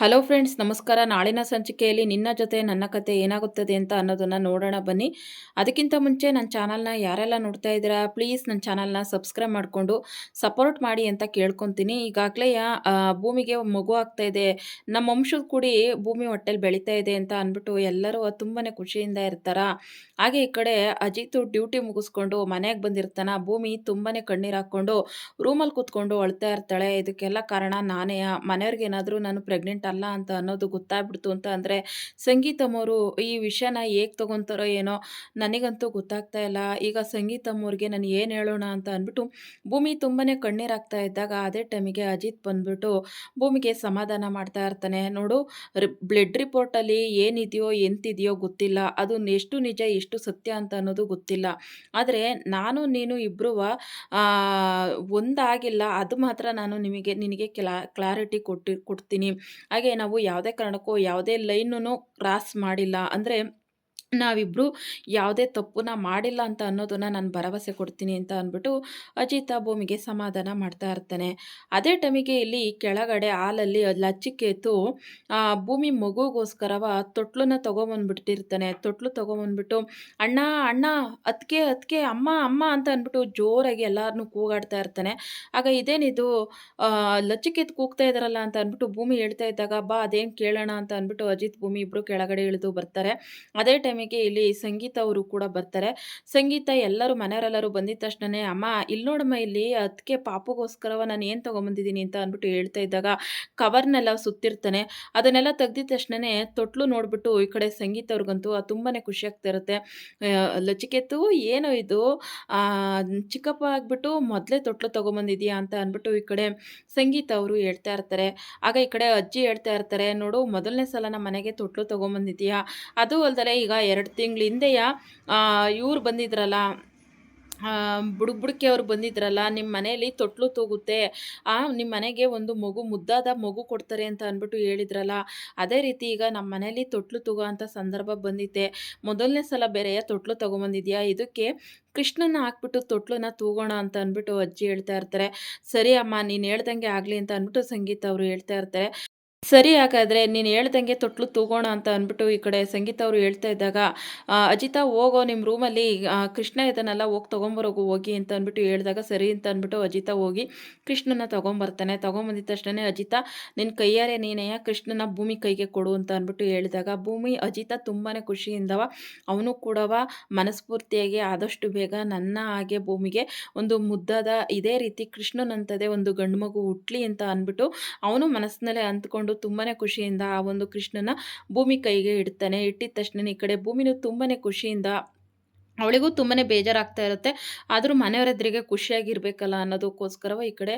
Hello friends, ನಮಸ್ಕಾರ. ನಾಳಿನ ಸಂಚಿಕೆಯಲ್ಲಿ ನಿನ್ನ ಜೊತೆ ನನ್ನ ಕತೆ ಏನಾಗುತ್ತದೆ ಅಂತ ಅನ್ನೋದನ್ನು ನೋಡೋಣ ಬನ್ನಿ. ಅದಕ್ಕಿಂತ ಮುಂಚೆ ನನ್ನ ಚಾನಲ್ನ ಯಾರೆಲ್ಲ ನೋಡ್ತಾ ಇದ್ದೀರಾ, ಪ್ಲೀಸ್ ನನ್ನ ಚಾನಲ್ನ ಸಬ್ಸ್ಕ್ರೈಬ್ ಮಾಡಿಕೊಂಡು ಸಪೋರ್ಟ್ ಮಾಡಿ ಅಂತ ಕೇಳ್ಕೊತೀನಿ. ಈಗಾಗಲೇ ಭೂಮಿಗೆ ಮಗು ಆಗ್ತಾ ಇದೆ. ನಮ್ಮ ವಂಶದ ಕೂಡಿ ಭೂಮಿ ಹೊಟ್ಟೆಲಿ ಬೆಳೀತಾ ಇದೆ ಅಂತ ಅಂದ್ಬಿಟ್ಟು ಎಲ್ಲರೂ ತುಂಬಾ ಖುಷಿಯಿಂದ ಇರ್ತಾರ. ಹಾಗೆ ಈ ಕಡೆ ಅಜಿತು ಡ್ಯೂಟಿ ಮುಗಿಸ್ಕೊಂಡು ಮನೆಗೆ ಬಂದಿರ್ತಾನ. ಭೂಮಿ ತುಂಬಾ ಕಣ್ಣೀರು ಹಾಕ್ಕೊಂಡು ರೂಮಲ್ಲಿ ಕೂತ್ಕೊಂಡು ಅಳ್ತಾ ಇರ್ತಾಳೆ. ಇದಕ್ಕೆಲ್ಲ ಕಾರಣ ನಾನೇ ಮನೆಯವ್ರಿಗೆ ಏನಾದರೂ ನಾನು ಪ್ರೆಗ್ನೆಂಟ್ ಅಲ್ಲ ಅಂತ ಅನ್ನೋದು ಗೊತ್ತಾಗ್ಬಿಡ್ತು ಅಂತ ಅಂದರೆ, ಸಂಗೀತಮ್ಮವರು ಈ ವಿಷಯನ ಹೇಗೆ ತೊಗೊತಾರೋ ಏನೋ ನನಗಂತೂ ಗೊತ್ತಾಗ್ತಾ ಇಲ್ಲ. ಈಗ ಸಂಗೀತಮ್ಮವ್ರಿಗೆ ನಾನು ಏನು ಹೇಳೋಣ ಅಂತ ಅಂದ್ಬಿಟ್ಟು, ಭೂಮಿ ತುಂಬಾ ಕಣ್ಣೀರಾಗ್ತಾ ಇದ್ದಾಗ ಅದೇ ಟೈಮಿಗೆ ಅಜಿತ್ ಬಂದ್ಬಿಟ್ಟು ಭೂಮಿಗೆ ಸಮಾಧಾನ ಮಾಡ್ತಾ ಇರ್ತಾನೆ. ನೋಡು ಬ್ಲಡ್ ರಿಪೋರ್ಟಲ್ಲಿ ಏನಿದೆಯೋ, ಎಂತಿದೆಯೋ ಗೊತ್ತಿಲ್ಲ. ಅದು ಎಷ್ಟು ನಿಜ, ಎಷ್ಟು ಸತ್ಯ ಅಂತ ಅನ್ನೋದು ಗೊತ್ತಿಲ್ಲ. ಆದರೆ ನಾನು, ನೀನು ಇಬ್ಬರು ಒಂದಾಗಿಲ್ಲ. ಅದು ಮಾತ್ರ ನಾನು ನಿಮಗೆ, ನಿನಗೆ ಕ್ಲಾ, ಕ್ಲಾರಿಟಿ ಕೊಟ್ಟಿ, ಕೊಡ್ತೀನಿ. ಹಾಗೆ ನಾವು ಯಾವುದೇ ಕಾರಣಕ್ಕೂ ಯಾವುದೇ ಲೈನೂ ಕ್ರಾಸ್ ಮಾಡಿಲ್ಲ. ಅಂದರೆ ನಾವಿಬ್ಬರು ಯಾವುದೇ ತಪ್ಪನ್ನ ಮಾಡಿಲ್ಲ ಅಂತ ಅನ್ನೋದನ್ನು ನಾನು ಭರವಸೆ ಕೊಡ್ತೀನಿ ಅಂತ ಅಂದ್ಬಿಟ್ಟು ಅಜಿತ ಭೂಮಿಗೆ ಸಮಾಧಾನ ಮಾಡ್ತಾ ಇರ್ತಾನೆ. ಅದೇ ಟೈಮಿಗೆ ಇಲ್ಲಿ ಕೆಳಗಡೆ ಹಾಲಲ್ಲಿ ಆ, ಭೂಮಿ ಮಗುಗೋಸ್ಕರವ ತೊಟ್ಲನ್ನ ತೊಗೊಂಬಂದ್ಬಿಟ್ಟಿರ್ತಾನೆ. ತೊಟ್ಲು ತೊಗೊಂಬಂದ್ಬಿಟ್ಟು, ಅಣ್ಣ ಅಣ್ಣ ಅದಕ್ಕೆ ಅದಕ್ಕೆ ಅಮ್ಮ ಅಮ್ಮ ಅಂತ ಅಂದ್ಬಿಟ್ಟು ಜೋರಾಗಿ ಎಲ್ಲರನ್ನೂ ಕೂಗಾಡ್ತಾ ಇರ್ತಾನೆ. ಆಗ ಇದೇನಿದು ಲಚ್ಚಿಕೆತ್ತು ಕೂಗ್ತಾ ಇದ್ದಾರಲ್ಲ ಅಂತ ಅಂದ್ಬಿಟ್ಟು ಭೂಮಿ ಹೇಳ್ತಾ ಇದ್ದಾಗ, ಬಾ, ಅದೇನು ಕೇಳೋಣ ಅಂತ ಅಂದ್ಬಿಟ್ಟು ಅಜಿತ್ ಭೂಮಿ ಇಬ್ಬರು ಕೆಳಗಡೆ ಇಳಿದು ಬರ್ತಾರೆ. ಅದೇ ಟೈಮಿಗೆ ಇಲ್ಲಿ ಸಂಗೀತ ಅವರು ಕೂಡ ಬರ್ತಾರೆ. ಸಂಗೀತ ಎಲ್ಲರೂ ಮನೆಯವರೆಲ್ಲರೂ ಬಂದಿದ್ದ ತಕ್ಷಣನೇ, ಅಮ್ಮ ಇಲ್ಲಿ ನೋಡಮ್ಮ, ಇಲ್ಲಿ ಅದಕ್ಕೆ ಪಾಪಗೋಸ್ಕರವ ನಾನು ಏನು ತೊಗೊಂಬಂದಿದ್ದೀನಿ ಅಂತ ಅಂದ್ಬಿಟ್ಟು ಹೇಳ್ತಾ ಇದ್ದಾಗ ಕವರ್ನೆಲ್ಲ ಸುತ್ತಿರ್ತಾನೆ. ಅದನ್ನೆಲ್ಲ ತೆಗ್ದಿದ ತಕ್ಷಣನೇ ತೊಟ್ಲು ನೋಡಿಬಿಟ್ಟು ಈ ಕಡೆ ಸಂಗೀತ ಅವ್ರಿಗಂತೂ ತುಂಬಾ ಖುಷಿ ಆಗ್ತಾ ಇರುತ್ತೆ. ಲಚಿಕೆತ್ತು ಏನೋ ಇದು? ಚಿಕ್ಕಪ್ಪ ಆಗಿಬಿಟ್ಟು ಮೊದಲೇ ತೊಟ್ಲು ತೊಗೊಂಬಂದಿದ್ಯಾ ಅಂತ ಅಂದ್ಬಿಟ್ಟು ಈ ಕಡೆ ಸಂಗೀತ ಅವರು ಹೇಳ್ತಾ ಇರ್ತಾರೆ. ಆಗ ಈ ಕಡೆ ಅಜ್ಜಿ ಹೇಳ್ತಾ ಇರ್ತಾರೆ, ನೋಡು, ಮೊದಲನೇ ಸಲ ನಮ್ಮ ಮನೆಗೆ ತೊಟ್ಲು ತೊಗೊಂಬಂದಿದ್ಯಾ? ಅದು ಅಲ್ದಲೆ ಈಗ ಎರಡು ತಿಂಗಳ ಹಿಂದೆಯ ಇವ್ರು ಬಂದಿದ್ರಲ್ಲ ಬುಡುಕ್ ಬುಡುಕಿ ಅವ್ರು ಬಂದಿದ್ರಲ್ಲ ನಿಮ್ಮ ಮನೆಯಲ್ಲಿ ತೊಟ್ಲು ತೂಗುತ್ತೆ, ಆ ನಿಮ್ಮ ಮನೆಗೆ ಒಂದು ಮಗು, ಮುದ್ದಾದ ಮಗು ಕೊಡ್ತಾರೆ ಅಂತ ಅಂದ್ಬಿಟ್ಟು ಹೇಳಿದ್ರಲ್ಲ, ಅದೇ ರೀತಿ ಈಗ ನಮ್ಮ ಮನೇಲಿ ತೊಟ್ಲು ತೂಗೋ ಅಂಥ ಸಂದರ್ಭ ಬಂದಿತ್ತೆ. ಮೊದಲನೇ ಸಲ ಬೇರೆಯ ತೊಟ್ಲು ತೊಗೊಂಬಂದಿದ್ಯಾ, ಇದಕ್ಕೆ ಕೃಷ್ಣನ ಹಾಕ್ಬಿಟ್ಟು ತೊಟ್ಲನ್ನ ತೂಗೋಣ ಅಂತ ಅಂದ್ಬಿಟ್ಟು ಅಜ್ಜಿ ಹೇಳ್ತಾ ಇರ್ತಾರೆ. ಸರಿ ಅಮ್ಮ, ನೀನು ಹೇಳ್ದಂಗೆ ಆಗಲಿ ಅಂತ ಅಂದ್ಬಿಟ್ಟು ಸಂಗೀತ ಅವರು ಹೇಳ್ತಾ ಇರ್ತಾರೆ. ಸರಿ ಹಾಗಾದರೆ ನೀನು ಹೇಳ್ದಂಗೆ ತೊಟ್ಲು ತೂಗೋಣ ಅಂತ ಅಂದ್ಬಿಟ್ಟು ಈ ಕಡೆ ಸಂಗೀತ ಅವರು ಹೇಳ್ತಾ ಇದ್ದಾಗ ಅಜಿತಾ ಹೋಗೋ ನಿಮ್ಮ ರೂಮಲ್ಲಿ ಕೃಷ್ಣ ಇದನ್ನೆಲ್ಲ ಹೋಗಿ ತೊಗೊಂಬರೋಗು ಹೋಗಿ ಅಂತ ಅಂದ್ಬಿಟ್ಟು ಹೇಳಿದಾಗ ಸರಿ ಅಂತ ಅಂದ್ಬಿಟ್ಟು ಅಜಿತಾ ಹೋಗಿ ಕೃಷ್ಣನ ತೊಗೊಂಬರ್ತಾನೆ. ತೊಗೊಂಬಂದಿದ ತಕ್ಷಣ ಅಜಿತಾ ನಿನ್ನ ಕೈಯಾರೆ ನೀನೆಯ ಕೃಷ್ಣನ ಭೂಮಿ ಕೈಗೆ ಕೊಡು ಅಂತ ಅಂದ್ಬಿಟ್ಟು ಹೇಳಿದಾಗ, ಭೂಮಿ ಅಜಿತಾ ತುಂಬಾ ಖುಷಿಯಿಂದವ, ಅವನು ಕೂಡ ಮನಸ್ಫೂರ್ತಿಯಾಗಿ ಆದಷ್ಟು ಬೇಗ ನನ್ನ ಹಾಗೆ ಭೂಮಿಗೆ ಒಂದು ಮುದ್ದಾದ ಇದೇ ರೀತಿ ಕೃಷ್ಣನಂತದೇ ಒಂದು ಗಂಡು ಮಗು ಹುಟ್ಲಿ ಅಂತ ಅಂದ್ಬಿಟ್ಟು ಅವನು ಮನಸ್ಸಿನಲ್ಲೇ ಅಂದ್ಕೊಂಡು ತುಂಬಾ ಖುಷಿಯಿಂದ ಆ ಒಂದು ಕೃಷ್ಣನ ಭೂಮಿ ಕೈಗೆ ಇಡ್ತಾನೆ. ಇಟ್ಟಿದ ತಕ್ಷಣ ಈ ಕಡೆ ಭೂಮಿನೂ ತುಂಬಾ ಖುಷಿಯಿಂದ ಅವಳಿಗೂ ತುಂಬಾ ಬೇಜಾರಾಗ್ತಾ ಇರುತ್ತೆ. ಆದರೂ ಮನೆಯವರೆದ್ರಿಗೆ ಖುಷಿಯಾಗಿರ್ಬೇಕಲ್ಲ ಅನ್ನೋದಕ್ಕೋಸ್ಕರವ ಈ ಕಡೆ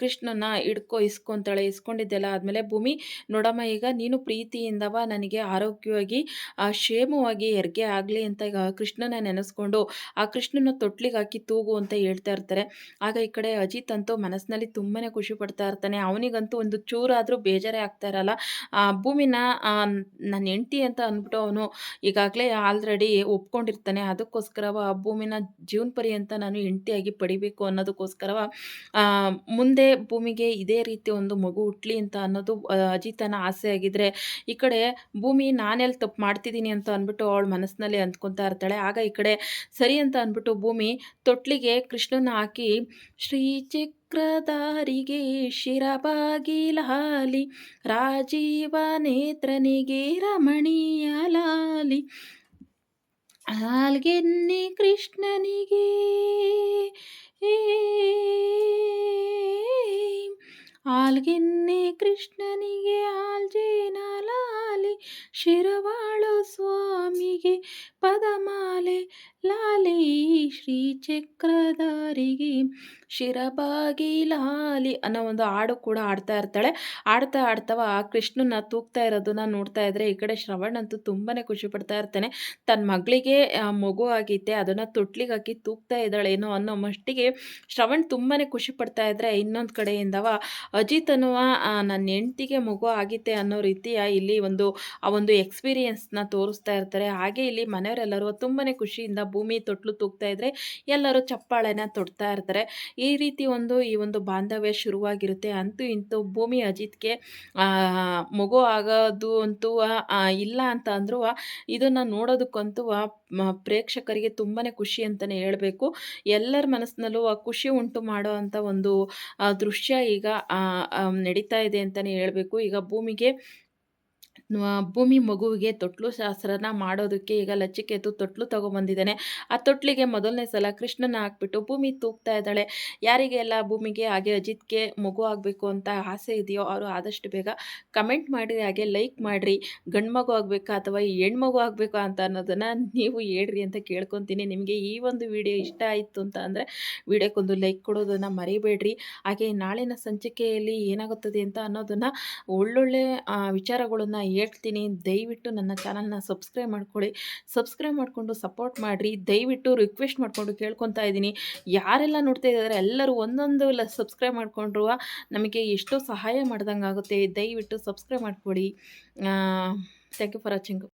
ಕೃಷ್ಣನ ಹಿಡ್ಕೊ, ಇಸ್ಕೊತಾಳೆ, ಇಸ್ಕೊಂಡಿದ್ದೆಲ್ಲ ಆದಮೇಲೆ ಭೂಮಿ, ನೋಡಮ್ಮ ಈಗ ನೀನು ಪ್ರೀತಿಯಿಂದವ ನನಗೆ ಆರೋಗ್ಯವಾಗಿ ಕ್ಷೇಮವಾಗಿ ಹೆರಿಗೆ ಆಗಲಿ ಅಂತ ಈಗ ಕೃಷ್ಣನ ನೆನೆಸ್ಕೊಂಡು, ಆ ಕೃಷ್ಣನ ತೊಟ್ಲಿಗೆ ಹಾಕಿ ತೂಗು ಅಂತ ಹೇಳ್ತಾ ಇರ್ತಾರೆ. ಆಗ ಈ ಕಡೆ ಅಜಿತ್ ಅಂತೂ ಮನಸ್ಸಿನಲ್ಲಿ ತುಂಬಾ ಖುಷಿ ಪಡ್ತಾ ಇರ್ತಾನೆ. ಅವನಿಗಂತೂ ಒಂದು ಚೂರಾದರೂ ಬೇಜಾರೇ ಆಗ್ತಾ ಇರಲ್ಲ. ಭೂಮಿನ ನನ್ನ ಹೆಂಡತಿ ಅಂತ ಅಂದ್ಬಿಟ್ಟು ಅವನು ಈಗಾಗಲೇ ಆಲ್ರೆಡಿ ಒಪ್ಕೊಂಡಿರ್ತಾನೆ. ಅದು ಅದಕ್ಕೋಸ್ಕರವ ಆ ಭೂಮಿನ ಜೀವನ ಪರ್ಯಂತ ನಾನು ಹೆಂಡತಿಯಾಗಿ ಪಡಿಬೇಕು ಅನ್ನೋದಕ್ಕೋಸ್ಕರವ ಮುಂದೆ ಭೂಮಿಗೆ ಇದೇ ರೀತಿ ಒಂದು ಮಗು ಹುಟ್ಲಿ ಅಂತ ಅನ್ನೋದು ಅಜಿತನ ಆಸೆ ಆಗಿದ್ರೆ, ಈ ಕಡೆ ಭೂಮಿ ನಾನೆಲ್ಲಿ ತಪ್ಪು ಮಾಡ್ತಿದ್ದೀನಿ ಅಂತ ಅಂದ್ಬಿಟ್ಟು ಅವಳು ಮನಸ್ಸಿನಲ್ಲಿ ಅಂದ್ಕೊತಾ ಇರ್ತಾಳೆ. ಆಗ ಈ ಕಡೆ ಸರಿ ಅಂತ ಅಂದ್ಬಿಟ್ಟು ಭೂಮಿ ತೊಟ್ಲಿಗೆ ಕೃಷ್ಣನ ಹಾಕಿ ಶ್ರೀ ಚಕ್ರಧಾರಿಗೆ ಶಿರಬಾಗಿಲಾಲಿ ರಾಜೀವ ನೇತ್ರನಿಗೆ ರಮಣೀಯ ಲಾಲಿ ಹಾಲ್ಗೆನ್ನೆ ಕೃಷ್ಣನಿಗೆ. ಆಲ್ಗೆನ್ನೆ ಕೃಷ್ಣನಿಗೆ ಆಲ್ಜೇನಲಾಲಿ ಶಿರವಾಳು ಸ್ವಾಮಿಗೆ ಪದಮಾಲೆ ಲಾಲಿ ಶ್ರೀ ಚಕ್ರಧಾರಿಗೆ ಶಿರಬಾಗಿ ಲಾಲಿ ಅನ್ನೋ ಒಂದು ಹಾಡು ಕೂಡ ಆಡ್ತಾ ಇರ್ತಾಳೆ. ಆಡ್ತಾ ಆಡ್ತಾವ ಆ ಕೃಷ್ಣನ ತೂಗ್ತಾ ಇರೋದನ್ನ ನೋಡ್ತಾ ಇದ್ರೆ ಈ ಕಡೆ ಶ್ರವಣ್ ಅಂತೂ ತುಂಬಾ ಖುಷಿ ಪಡ್ತಾ ಇರ್ತಾನೆ. ತನ್ನ ಮಗಳಿಗೆ ಮಗು ಆಗಿತ್ತೆ ಅದನ್ನ ತೊಟ್ಲಿಗೆ ಹಾಕಿ ತೂಗ್ತಾ ಇದ್ದಾಳೇನೋ ಅನ್ನೋ ಮಟ್ಟಿಗೆ ಶ್ರವಣ್ ತುಂಬಾ ಖುಷಿ ಪಡ್ತಾ ಇದ್ರೆ ಇನ್ನೊಂದು ಕಡೆಯಿಂದವ ಅಜಿತ್ ಅನ್ನುವ ನನ್ನ ಹೆಂಡ್ತಿಗೆ ಮಗು ಆಗಿತ್ತೆ ಅನ್ನೋ ರೀತಿಯ ಇಲ್ಲಿ ಒಂದು, ಆ ಒಂದು ಎಕ್ಸ್ಪೀರಿಯನ್ಸ್ನ ತೋರಿಸ್ತಾ ಇರ್ತಾರೆ. ಹಾಗೆ ಇಲ್ಲಿ ಮನೆಯವರೆಲ್ಲರೂ ತುಂಬಾನೇ ಖುಷಿಯಿಂದ ಭೂಮಿ ತೊಟ್ಲು ತೂಗ್ತಾ ಇದ್ರೆ ಎಲ್ಲರೂ ಚಪ್ಪಾಳೆನ ತೊಡ್ತಾ ಇರ್ತಾರೆ. ಈ ರೀತಿ ಒಂದು, ಈ ಒಂದು ಬಾಂಧವ್ಯ ಶುರುವಾಗಿರುತ್ತೆ ಅಂತೂ ಇಂತೂ ಭೂಮಿ ಅಜಿತ್ಗೆ ಮಗು ಆಗೋದು ಅಂತೂ ಇಲ್ಲ ಅಂತ ಅಂದರೂ ಇದನ್ನು ನೋಡೋದಕ್ಕಂತೂ ಪ್ರೇಕ್ಷಕರಿಗೆ ತುಂಬಾ ಖುಷಿ ಅಂತಲೇ ಹೇಳಬೇಕು. ಎಲ್ಲರ ಮನಸ್ಸಿನಲ್ಲೂ ಖುಷಿ ಉಂಟು ಮಾಡೋ ಒಂದು ದೃಶ್ಯ ಈಗ ನಡೀತಾ ಇದೆ ಅಂತಲೇ ಹೇಳಬೇಕು. ಈಗ ಭೂಮಿಗೆ ಭೂಮಿ ಮಗುವಿಗೆ ತೊಟ್ಲು ಶಾಸ್ತ್ರನ ಮಾಡೋದಕ್ಕೆ ಈಗ ಲಚ್ಚಿಕೇತು ತೊಟ್ಲು ತೊಗೊಂಬಂದಿದ್ದಾನೆ. ಆ ತೊಟ್ಲಿಗೆ ಮೊದಲನೇ ಸಲ ಕೃಷ್ಣನ ಹಾಕ್ಬಿಟ್ಟು ಭೂಮಿ ತೂಗ್ತಾ ಇದ್ದಾಳೆ. ಯಾರಿಗೆಲ್ಲ ಭೂಮಿಗೆ ಹಾಗೆ ಅಜಿತ್ಗೆ ಮಗು ಆಗಬೇಕು ಅಂತ ಆಸೆ ಇದೆಯೋ ಅವರು ಆದಷ್ಟು ಬೇಗ ಕಮೆಂಟ್ ಮಾಡಿ, ಹಾಗೆ ಲೈಕ್ ಮಾಡಿರಿ. ಗಂಡು ಮಗು ಆಗಬೇಕಾ ಅಥವಾ ಹೆಣ್ಮಗು ಆಗಬೇಕು ಅಂತ ಅನ್ನೋದನ್ನು ನೀವು ಹೇಳ್ರಿ ಅಂತ ಕೇಳ್ಕೊತೀನಿ. ನಿಮಗೆ ಈ ಒಂದು ವಿಡಿಯೋ ಇಷ್ಟ ಆಯಿತು ಅಂತ ಅಂದರೆ ವಿಡಿಯೋಕ್ಕೊಂದು ಲೈಕ್ ಕೊಡೋದನ್ನು ಮರಿಬೇಡ್ರಿ. ಹಾಗೆ ನಾಳಿನ ಸಂಚಿಕೆಯಲ್ಲಿ ಏನಾಗುತ್ತದೆ ಅಂತ ಅನ್ನೋದನ್ನು ಒಳ್ಳೊಳ್ಳೆ ವಿಚಾರಗಳನ್ನು ಹೇಳ್ತೀನಿ, ದಯವಿಟ್ಟು ನನ್ನ ಚಾನಲ್ನ ಸಬ್ಸ್ಕ್ರೈಬ್ ಮಾಡ್ಕೊಳ್ಳಿ. ಸಬ್ಸ್ಕ್ರೈಬ್ ಮಾಡಿಕೊಂಡು ಸಪೋರ್ಟ್ ಮಾಡಿರಿ. ದಯವಿಟ್ಟು ರಿಕ್ವೆಸ್ಟ್ ಮಾಡಿಕೊಂಡು ಕೇಳ್ಕೊತಾ ಇದ್ದೀನಿ. ಯಾರೆಲ್ಲ ನೋಡ್ತಾ ಇದ್ದಾರೆ, ಎಲ್ಲರೂ ಒಂದೊಂದು ಲ ಸಬ್ಸ್ಕ್ರೈಬ್ ಮಾಡಿಕೊಂಡ್ರು, ನಮಗೆ ಎಷ್ಟೋ ಸಹಾಯ ಮಾಡ್ದಂಗೆ ಆಗುತ್ತೆ ದಯವಿಟ್ಟು ಸಬ್ಸ್ಕ್ರೈಬ್ ಮಾಡ್ಕೊಳ್ಳಿ ಥ್ಯಾಂಕ್ ಯು ಫಾರ್ ವಾಚಿಂಗು